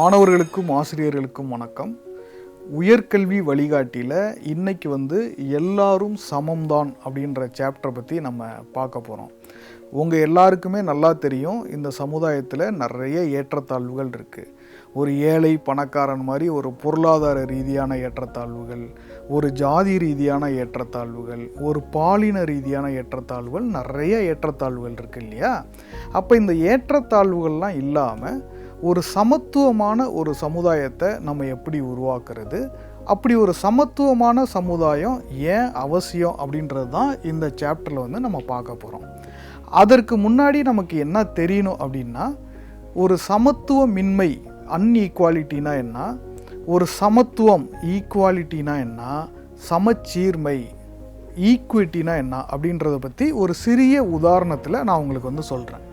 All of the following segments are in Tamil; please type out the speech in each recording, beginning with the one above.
மாணவர்களுக்கும் ஆசிரியர்களுக்கும் வணக்கம். உயர்கல்வி வழிகாட்டியில் இன்றைக்கி வந்து எல்லாரும் சமம்தான் அப்படின்ற சாப்டரை பற்றி நம்ம பார்க்க போகிறோம் உங்கள் எல்லாருக்குமே நல்லா தெரியும் இந்த சமுதாயத்தில் நிறைய ஏற்றத்தாழ்வுகள் இருக்குது ஒரு ஏழை பணக்காரன் மாதிரி ஒரு பொருளாதார ரீதியான ஏற்றத்தாழ்வுகள் ஒரு ஜாதி ரீதியான ஏற்றத்தாழ்வுகள் ஒரு பாலின ரீதியான ஏற்றத்தாழ்வுகள் நிறைய ஏற்றத்தாழ்வுகள் இருக்குது இல்லையா? அப்போ இந்த ஏற்றத்தாழ்வுகள்லாம் இல்லாமல் ஒரு சமத்துவமான ஒரு சமுதாயத்தை நம்ம எப்படி உருவாக்குறது? அப்படி ஒரு சமத்துவமான சமுதாயம் ஏன் அவசியம் அப்படின்றது தான் இந்த சாப்டரில் வந்து நம்ம பார்க்க போகிறோம் அதற்கு முன்னாடி நமக்கு என்ன தெரியணும் அப்படின்னா ஒரு சமத்துவமின்மை அன்இக்வாலிட்டினா என்ன? ஒரு சமத்துவம் ஈக்குவாலிட்டினா என்ன? சமச்சீர்மை ஈக்குவிட்டினா என்ன? அப்படின்றத பற்றி ஒரு சிறிய உதாரணத்தில் நான் உங்களுக்கு வந்து சொல்கிறேன்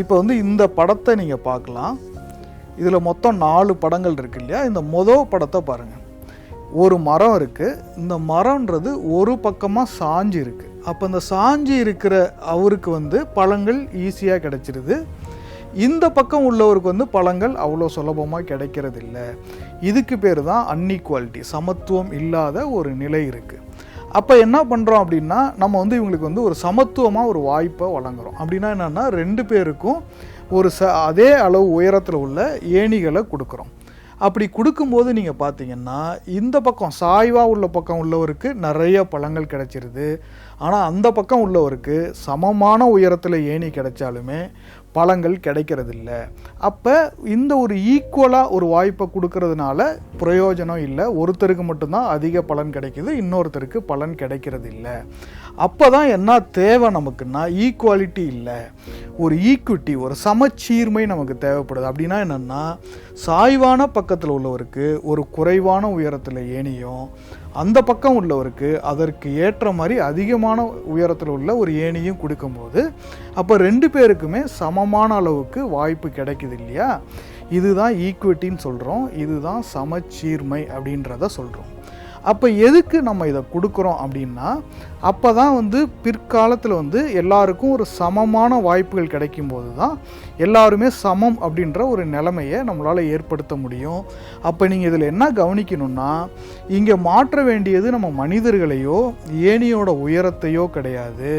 இப்போ வந்து இந்த படத்தை நீங்கள் பார்க்கலாம். இதில் மொத்தம் நாலு படங்கள் இருக்கு இல்லையா? இந்த மொதல் படத்தை பாருங்கள் ஒரு மரம் இருக்குது இந்த மரம்ன்றது ஒரு பக்கமாக சாஞ்சு இருக்குது அப்போ இந்த சாஞ்சு இருக்கிற அவருக்கு வந்து பழங்கள் ஈஸியாக கிடச்சிருது. இந்த பக்கம் உள்ளவருக்கு வந்து பழங்கள் அவ்வளோ சுலபமாக கிடைக்கிறது இல்லை இதுக்கு பேர் தான் அன்இக்வாலிட்டி சமத்துவம் இல்லாத ஒரு நிலை இருக்குது அப்போ என்ன பண்ணுறோம் அப்படின்னா நம்ம வந்து இவங்களுக்கு வந்து ஒரு சமத்துவமாக ஒரு வாய்ப்பை வழங்குறோம். அப்படின்னா என்னென்னா ரெண்டு பேருக்கும் ஒரு ச அதே அளவு உயரத்தில் உள்ள ஏணிகளை கொடுக்குறோம். அப்படி கொடுக்கும்போது நீங்கள் பார்த்தீங்கன்னா இந்த பக்கம் சாய்வாக உள்ள பக்கம் உள்ளவருக்கு நிறைய பழங்கள் கிடைச்சிருது. ஆனால் அந்த பக்கம் உள்ளவருக்கு சமமான உயரத்தில் ஏணி கிடைச்சாலுமே பழங்கள் கிடைக்கிறதில்ல. அப்போ இந்த ஒரு ஈக்குவலாக ஒரு வாய்ப்பை கொடுக்கறதுனால பிரயோஜனம் இல்லை. ஒருத்தருக்கு மட்டும்தான் அதிக பலன் கிடைக்கிது இன்னொருத்தருக்கு பலன் கிடைக்கிறது இல்லை அப்போ தான் என்ன தேவை நமக்குன்னா ஈக்குவாலிட்டி இல்லை. ஒரு ஈக்குவிட்டி ஒரு சமச்சீர்மை நமக்கு தேவைப்படுது. அப்படின்னா என்னென்னா சாய்வான பக்கத்தில் உள்ளவருக்கு ஒரு குறைவான உயரத்தில் ஏணியும் அந்த பக்கம் உள்ளவருக்கு அதற்கு ஏற்ற மாதிரி அதிகமான உயரத்தில் உள்ள ஒரு ஏணியும் கொடுக்கும்போது அப்போ ரெண்டு பேருக்குமே சமமான அளவுக்கு வாய்ப்பு கிடைக்குது இல்லையா? இதுதான் ஈக்குவிட்டின்னு சொல்கிறோம் இதுதான் சமச்சீர்மை அப்படின்றத சொல்கிறோம் அப்போ எதுக்கு நம்ம இதை கொடுக்குறோம் அப்படின்னா அப்போ தான் வந்து பிற்காலத்தில் வந்து எல்லாருக்கும் ஒரு சமமான வாய்ப்புகள் கிடைக்கும் போது தான் எல்லாருமே சமம் அப்படின்ற ஒரு நிலைமையை நம்மளால் ஏற்படுத்த முடியும். அப்போ நீங்கள் இதில் என்ன கவனிக்கணும்னா இங்கே மாற்ற வேண்டியது நம்ம மனிதர்களையோ ஏணியோட உயரத்தையோ கிடையாது.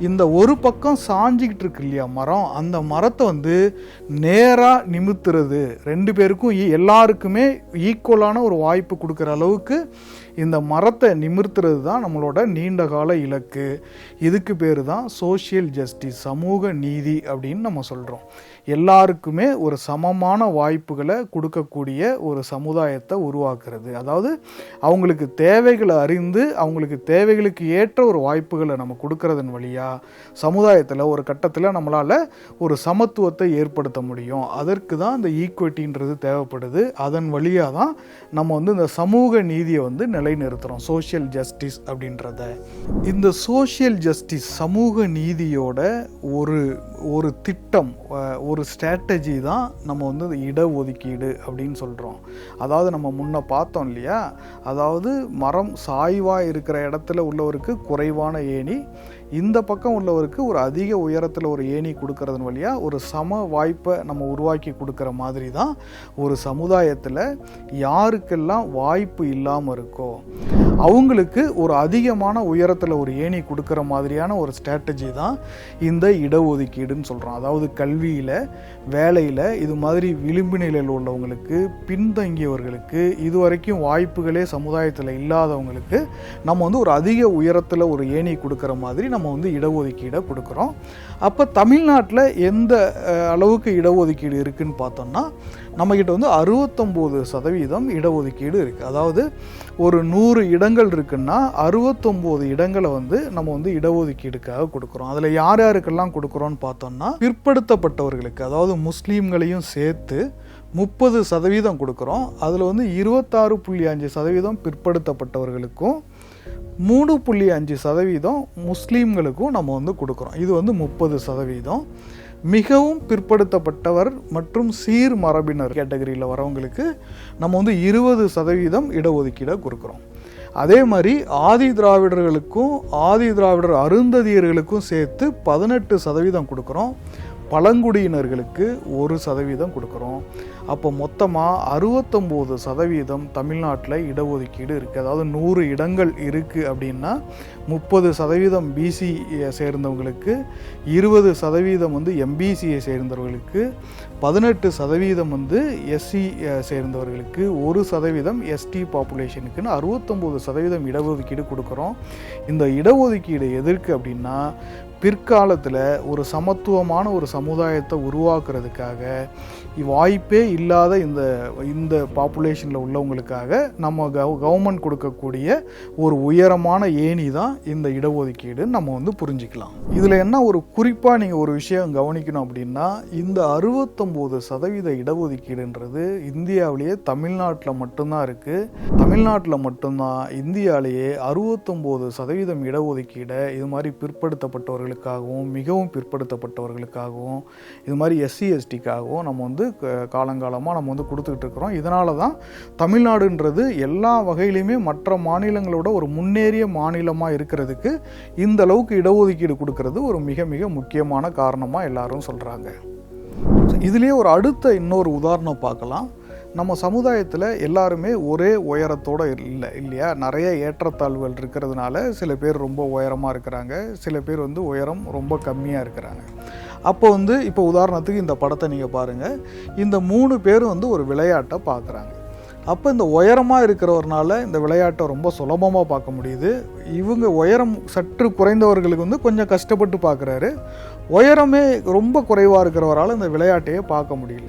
இந்த ஒரு பக்கம் சாஞ்சிக்கிட்டு இருக்கு இல்லையா மரம் அந்த மரத்தை வந்து நேராக நிமித்துறது. ரெண்டு பேருக்கும் ஈ- எல்லாருக்குமே ஈக்குவலான ஒரு வாய்ப்பு கொடுக்குற அளவுக்கு இந்த மரத்தை நிமிர்த்துறது தான் நம்மளோட நீண்ட கால இலக்கு. இதுக்கு பேர் தான் சோஷியல் ஜஸ்டிஸ் சமூக நீதி அப்படின்னு நம்ம சொல்கிறோம் எல்லாருக்குமே ஒரு சமமான வாய்ப்புகளை கொடுக்கக்கூடிய ஒரு சமுதாயத்தை உருவாக்குறது. அதாவது அவங்களுக்கு தேவைகளை அறிந்து அவங்களுக்கு தேவைகளுக்கு ஏற்ற ஒரு வாய்ப்புகளை நம்ம கொடுக்கறதன் வழியாக சமுதாயத்தில் ஒரு கட்டத்தில் நம்மளால் ஒரு சமத்துவத்தை ஏற்படுத்த முடியும். அதற்கு தான் இந்த ஈக்குவிட்டின்றது தேவைப்படுது. அதன் வழியாக தான் நம்ம வந்து இந்த சமூக நீதியை வந்து நிலைநிறுத்துகிறோம் சோஷியல் ஜஸ்டிஸ் அப்படின்றத. இந்த சோஷியல் ஜஸ்டிஸ் சமூக நீதியோட ஒரு ஒரு திட்டம் ஒரு ஸ்ட்ராட்டஜி தான் நம்ம வந்து இடஒதுக்கீடு அப்படின்னு சொல்கிறோம் அதாவது நம்ம முன்ன பார்த்தோம் இல்லையா? அதாவது மரம் சாய்வாக இருக்கிற இடத்துல உள்ளவருக்கு குறைவான ஏணி இந்த பக்கம் உள்ளவருக்கு ஒரு அதிக உயரத்தில் ஒரு ஏணி கொடுக்கறதன் வழியாக ஒரு சம வாய்ப்பை நம்ம உருவாக்கி கொடுக்குற மாதிரி தான் ஒரு சமுதாயத்தில் யாருக்கெல்லாம் வாய்ப்பு இல்லாமல் இருக்கோ அவங்களுக்கு ஒரு அதிகமான உயரத்தில் ஒரு ஏணி கொடுக்குற மாதிரியான ஒரு ஸ்ட்ராட்டஜி தான் இந்த இடஒதுக்கீடுன்னு சொல்கிறோம் அதாவது கல்வியில் வேலையில் இது மாதிரி விளிம்பு நிலையில் உள்ளவங்களுக்கு பின்தங்கியவர்களுக்கு இதுவரைக்கும் வாய்ப்புகளே சமுதாயத்தில் இல்லாதவங்களுக்கு நம்ம வந்து ஒரு அதிக உயரத்தில் ஒரு ஏணி கொடுக்குற மாதிரி நம்ம வந்து இடஒதுக்கீடை கொடுக்குறோம். அப்போ தமிழ்நாட்டில் எந்த அளவுக்கு இடஒதுக்கீடு இருக்குன்னு பார்த்தோம்னா நம்மக்கிட்ட வந்து அறுபத்தொம்போது சதவீதம் இடஒதுக்கீடு இருக்குது அதாவது ஒரு நூறு இடங்கள் இருக்குன்னா அறுபத்தொம்போது இடங்களை வந்து நம்ம வந்து இடஒதுக்கீடுக்காக கொடுக்குறோம். அதில் யார் யாருக்கெல்லாம் கொடுக்குறோன்னு பார்த்தோம்னா பிற்படுத்தப்பட்டவர்களுக்கு அதாவது முஸ்லீம்களையும் சேர்த்து முப்பது சதவீதம் கொடுக்குறோம். அதில் வந்து இருபத்தாறு புள்ளி அஞ்சு சதவீதம் பிற்படுத்தப்பட்டவர்களுக்கும் மூணு புள்ளி அஞ்சு சதவீதம் முஸ்லீம்களுக்கும் நம்ம வந்து கொடுக்குறோம். இது வந்து முப்பது சதவீதம். மிகவும் பிற்படுத்தப்பட்டவர் மற்றும் சீர் மரபினர் கேட்டகரியில் வரவங்களுக்கு நம்ம வந்து இருபது சதவீதம் இடஒதுக்கீடை கொடுக்குறோம். அதே மாதிரி ஆதி திராவிடர்களுக்கும் ஆதி திராவிடர் அருந்ததியர்களுக்கும் சேர்த்து பதினெட்டு சதவீதம் கொடுக்குறோம். பழங்குடியினர்களுக்கு ஒரு சதவீதம் கொடுக்குறோம். அப்போ மொத்தமாக அறுபத்தொம்போது சதவீதம் தமிழ்நாட்டில் இடஒதுக்கீடு இருக்குது அதாவது நூறு இடங்கள் இருக்குது அப்படின்னா முப்பது சதவீதம் பிசியை சேர்ந்தவங்களுக்கு இருபது சதவீதம் வந்து எம்பிசியை சேர்ந்தவர்களுக்கு பதினெட்டு சதவீதம் வந்து எஸ்சி சேர்ந்தவர்களுக்கு ஒரு சதவீதம் எஸ்டி பாப்புலேஷனுக்குன்னு அறுபத்தொம்போது சதவீதம் இடஒதுக்கீடு கொடுக்குறோம். இந்த இடஒதுக்கீடு எதற்கு அப்படின்னா பிற்காலத்தில் ஒரு சமத்துவமான ஒரு சமுதாயத்தை உருவாக்குறதுக்காக வாய்ப்பே இல்லாத இந்த இந்த பாப்புலேஷனில் உள்ளவங்களுக்காக நம்ம கவ கவர்மெண்ட் கொடுக்கக்கூடிய ஒரு உயரமான ஏணி தான் இந்த இடஒதுக்கீடுன்னு நம்ம வந்து புரிஞ்சுக்கலாம். இதில் என்ன ஒரு குறிப்பாக நீங்கள் ஒரு விஷயம் கவனிக்கணும் அப்படின்னா இந்த அறுபத்தொம்போது சதவீத இடஒதுக்கீடுன்றது இந்தியாவிலேயே தமிழ்நாட்டில் மட்டும்தான் இருக்குது தமிழ்நாட்டில் மட்டும்தான் இந்தியாவிலேயே அறுபத்தொம்போது சதவீதம் இடஒதுக்கீடை இது மாதிரி பிற்படுத்தப்பட்டவர்களுக்காகவும் மிகவும் பிற்படுத்தப்பட்டவர்களுக்காகவும் இது மாதிரி எஸ்சி எஸ்டிக்காகவும் நம்ம வந்து காலங்காலமாக நம்ம வந்து கொடுத்துக்கிட்டு இருக்கிறோம். இதனால தான் தமிழ்நாடுன்றது எல்லா வகையிலையுமே மற்ற மாநிலங்களோட ஒரு முன்னேறிய மாநிலமாக இருக்கிறதுக்கு இந்த அளவுக்கு இடஒதுக்கீடு கொடுக்கறது ஒரு மிக மிக முக்கியமான காரணமாக எல்லாரும் சொல்கிறாங்க இதுலேயே ஒரு அடுத்த இன்னொரு உதாரணம் பார்க்கலாம். நம்ம சமுதாயத்தில் எல்லாருமே ஒரே உயரத்தோடு இல்லை இல்லையா? நிறைய ஏற்றத்தாழ்வுகள் இருக்கிறதுனால சில பேர் ரொம்ப உயரமாக இருக்கிறாங்க. சில பேர் வந்து உயரம் ரொம்ப கம்மியாக இருக்கிறாங்க. அப்போ வந்து இப்போ உதாரணத்துக்கு இந்த படத்தை நீங்கள் பாருங்கள் இந்த மூணு பேரும் வந்து ஒரு விளையாட்டை பார்க்குறாங்க அப்போ இந்த உயரமாக இருக்கிறவர்னால இந்த விளையாட்டை ரொம்ப சுலபமாக பார்க்க முடியுது. இவங்க உயரம் சற்று குறைந்தவர்களுக்கு வந்து கொஞ்சம் கஷ்டப்பட்டு பார்க்குறாரு உயரமே ரொம்ப குறைவாக இருக்கிறவரால் இந்த விளையாட்டையே பார்க்க முடியல.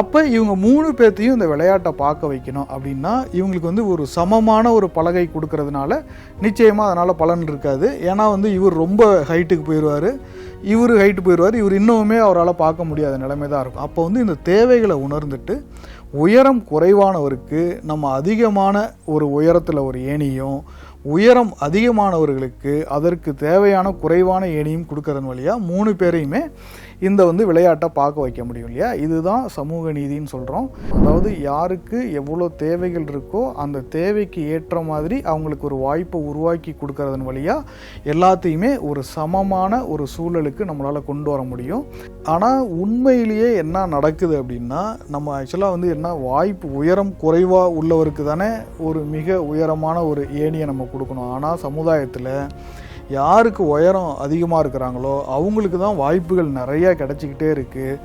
அப்போ இவங்க மூணு பேர்த்தையும் இந்த விளையாட்டை பார்க்க வைக்கணும் அப்படின்னா இவங்களுக்கு வந்து ஒரு சமமான ஒரு பலகை கொடுக்கறதுனால நிச்சயமாக அதனால் பலன் இருக்காது. ஏன்னா வந்து இவர் ரொம்ப ஹைட்டுக்கு போயிடுவார். இவர் ஹைட்டு போயிடுவார். இவர் இன்னுமே அவரால் பார்க்க முடியாத நிலைமை தான் இருக்கும். அப்போ வந்து இந்த தேவைகளை உணர்ந்துட்டு உயரம் குறைவானவருக்கு நம்ம அதிகமான ஒரு உயரத்தில் ஒரு ஏணியும் உயரம் அதிகமானவர்களுக்கு அதற்கு தேவையான குறைவான ஏணியும் கொடுக்கறதன் வழியாக மூணு பேரையுமே இந்த வந்து விளையாட்டை பார்க்க வைக்க முடியும் இல்லையா? இதுதான் சமூக நீதின்னு சொல்கிறோம் அதாவது யாருக்கு எவ்வளோ தேவைகள் இருக்கோ அந்த தேவைக்கு ஏற்ற மாதிரி அவங்களுக்கு ஒரு வாய்ப்பை உருவாக்கி கொடுக்கறதன் வழியாக எல்லாத்தையுமே ஒரு சமமான ஒரு சூழலுக்கு நம்மளால் கொண்டு வர முடியும். ஆனால் உண்மையிலேயே என்ன நடக்குது அப்படின்னா நம்ம ஆக்சுவலாக வந்து என்ன வாய்ப்பு உயரம் குறைவாக உள்ளவருக்கு தானே ஒரு மிக உயரமான ஒரு ஏணியை நம்ம கொடுக்கணும். ஆனால் சமுதாயத்தில் யாருக்கு உயரம் அதிகமாக இருக்கிறாங்களோ அவங்களுக்கு தான் வாய்ப்புகள் நிறையா கிடச்சிக்கிட்டே இருக்குது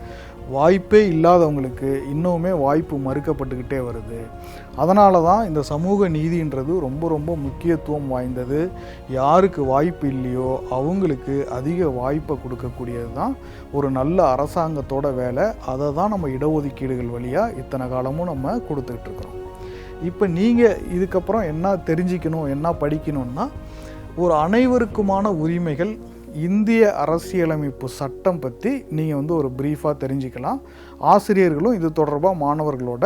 வாய்ப்பே இல்லாதவங்களுக்கு இன்னுமே வாய்ப்பு மறுக்கப்பட்டுக்கிட்டே வருது. அதனால தான் இந்த சமூக நீதின்றது ரொம்ப ரொம்ப முக்கியத்துவம் வாய்ந்தது. யாருக்கு வாய்ப்பு இல்லையோ அவங்களுக்கு அதிக வாய்ப்பை கொடுக்கக்கூடியது தான் ஒரு நல்ல அரசாங்கத்தோட வேலை. அதை தான் நம்ம இடஒதுக்கீடுகள் வழியாக இத்தனை காலமும் நம்ம கொடுத்துட்ருக்குறோம் இப்போ நீங்கள் இதுக்கப்புறம் என்ன தெரிஞ்சிக்கணும் என்ன படிக்கணும்னா ஒரு அனைவருக்குமான உரிமைகள் இந்திய அரசியலமைப்பு சட்டம் பற்றி நீங்கள் வந்து ஒரு ப்ரீஃபாக தெரிஞ்சுக்கலாம். ஆசிரியர்களும் இது தொடர்பாக மாணவர்களோட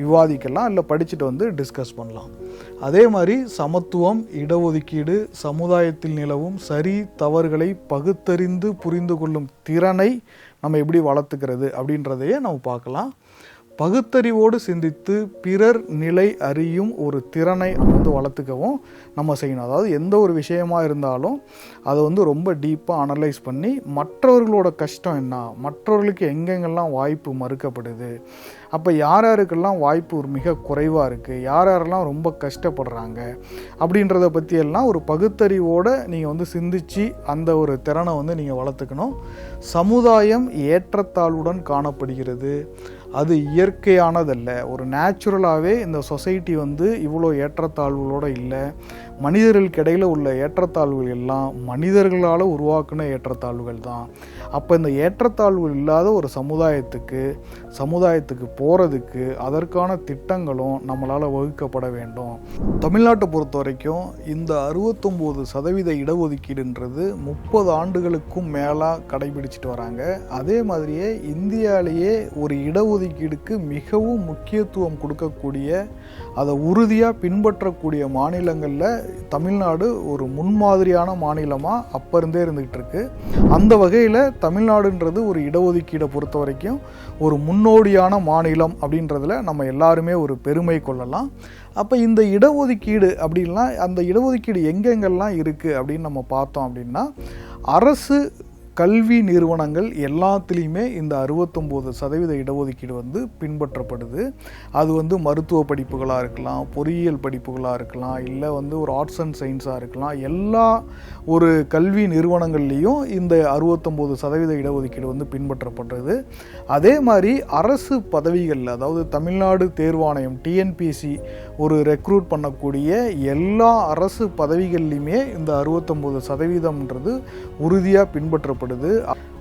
விவாதிக்கலாம் இல்லை படிச்சுட்டு வந்து டிஸ்கஸ் பண்ணலாம். அதே மாதிரி சமத்துவம் இடஒதுக்கீடு சமுதாயத்தில் நிலவும் சரி தவறுகளை பகுத்தறிந்து புரிந்து கொள்ளும் திறனை நம்ம எப்படி வளர்த்துக்கிறது அப்படின்றதையே நம்ம பார்க்கலாம். பகுத்தறிவோடு சிந்தித்து பிறர் நிலை அறியும் ஒரு திறனை வந்து வளர்த்துக்கவும் நம்ம செய்யணும். அதாவது எந்த ஒரு விஷயமா இருந்தாலும் அதை வந்து ரொம்ப டீப்பாக அனலைஸ் பண்ணி மற்றவர்களோட கஷ்டம் என்ன? மற்றவர்களுக்கு எங்கெங்கெல்லாம் வாய்ப்பு மறுக்கப்படுது? அப்போ யார் யாருக்கெல்லாம் வாய்ப்பு ஒரு மிக குறைவாக இருக்குது யார் யாரெல்லாம் ரொம்ப கஷ்டப்படுறாங்க? அப்படின்றத பற்றியெல்லாம் ஒரு பகுத்தறிவோடு நீங்கள் வந்து சிந்திச்சு அந்த ஒரு திறனை வந்து நீங்கள் வளர்த்துக்கணும். சமுதாயம் ஏற்றத்தாழ்வுடன் காணப்படுகிறது. அது இயற்கையானதல்ல. ஒரு நேச்சுரலாகவே இந்த சொசைட்டி வந்து இவ்வளோ ஏற்றத்தாழ்வுகளோடு இல்லை. மனிதர்களுக்கு இடையில் உள்ள ஏற்றத்தாழ்வுகள் எல்லாம் மனிதர்களால் உருவாக்குன ஏற்றத்தாழ்வுகள் தான். அப்போ இந்த ஏற்றத்தாழ்வுகள் இல்லாத ஒரு சமுதாயத்துக்கு சமுதாயத்துக்கு போகிறதுக்கு அதற்கான திட்டங்களும் நம்மளால் வகுக்கப்பட வேண்டும். தமிழ்நாட்டை பொறுத்த வரைக்கும் இந்த அறுபத்தொம்போது சதவீத இடஒதுக்கீடுன்றது முப்பது ஆண்டுகளுக்கும் மேலாக கடைபிடிச்சிட்டு வராங்க. அதே மாதிரியே இந்தியாலேயே ஒரு இடஒதுக்கீடுக்கு மிகவும் முக்கியத்துவம் கொடுக்கக்கூடிய அதை உறுதியாக பின்பற்றக்கூடிய மாநிலங்களில் தமிழ்நாடு ஒரு முன்மாதிரியான மாநிலமாக அப்போ இருந்தே இருந்துகிட்டு இருக்கு அந்த வகையில் தமிழ்நாடுன்றது ஒரு இடஒதுக்கீடை பொறுத்த வரைக்கும் ஒரு முன்னோடியான மாநிலம் அப்படின்றதுல நம்ம எல்லாருமே ஒரு பெருமை கொள்ளலாம். அப்போ இந்த இடஒதுக்கீடு அப்படின்லாம் அந்த இடஒதுக்கீடு எங்கெங்கெல்லாம் இருக்குது அப்படின்னு நம்ம பார்த்தோம் அப்படின்னா அரசு கல்வி நிறுவனங்கள் எல்லாத்துலேயுமே இந்த அறுபத்தொம்போது சதவீத இடஒதுக்கீடு வந்து பின்பற்றப்படுது. அது வந்து மருத்துவ படிப்புகளாக இருக்கலாம் பொறியியல் படிப்புகளாக இருக்கலாம் இல்லை வந்து ஒரு ஆர்ட்ஸ் அண்ட் சயின்ஸாக இருக்கலாம். எல்லா ஒரு கல்வி நிறுவனங்கள்லேயும் இந்த அறுபத்தொம்போது சதவீத இடஒதுக்கீடு வந்து பின்பற்றப்படுறது அதே மாதிரி அரசு பதவிகளில் அதாவது தமிழ்நாடு தேர்வாணையம் டிஎன்பிசி ஒரு ரெக்ரூட் பண்ணக்கூடிய எல்லா அரசு பதவிகள்லையுமே இந்த அறுபத்தொம்போது சதவீதம்ன்றது உறுதியாக பின்பற்றப்படுது. ஏற்படுது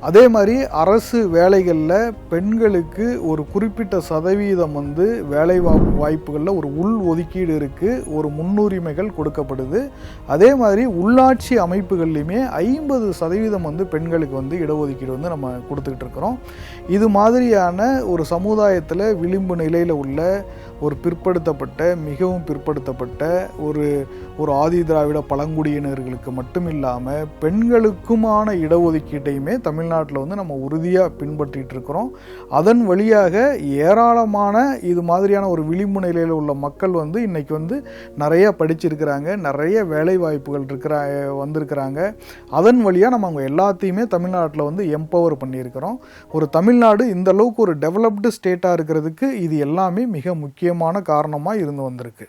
அதே மாதிரி அரசு வேலைகளில் பெண்களுக்கு ஒரு குறிப்பிட்ட சதவீதம் வந்து வேலை வாய்ப்புகளில் ஒரு உள் ஒதுக்கீடு இருக்குது ஒரு முன்னுரிமைகள் கொடுக்கப்படுது. அதே மாதிரி உள்ளாட்சி அமைப்புகள்லையுமே ஐம்பது சதவீதம் வந்து பெண்களுக்கு வந்து இடஒதுக்கீடு வந்து நம்ம கொடுத்துக்கிட்டு இருக்கிறோம். இது மாதிரியான ஒரு சமுதாயத்தில் விளிம்பு நிலையில் உள்ள ஒரு பிற்படுத்தப்பட்ட மிகவும் பிற்படுத்தப்பட்ட ஒரு ஒரு ஆதி திராவிட பழங்குடியினர்களுக்கு மட்டும் இல்லாமல் பெண்களுக்குமான இடஒதுக்கீட்டையுமே தமிழ்நாட்டில் வந்து நம்ம உறுதியாக பின்பற்றிட்டு இருக்கிறோம் அதன் வழியாக ஏராளமான இது மாதிரியான ஒரு விளிம்பு நிலையில் உள்ள மக்கள் வந்து இன்றைக்கி வந்து நிறைய படிச்சிருக்கிறாங்க நிறைய வேலை வாய்ப்புகள் இருக்கிற வந்திருக்கிறாங்க. அதன் வழியாக நம்ம அவங்க எல்லாத்தையுமே தமிழ்நாட்டில் வந்து எம்பவர் பண்ணியிருக்கிறோம். ஒரு தமிழ்நாடு இந்த அளவுக்கு ஒரு டெவலப்டு ஸ்டேட்டாக இருக்கிறதுக்கு இது எல்லாமே மிக முக்கியமான காரணமாக இருந்து வந்திருக்கு.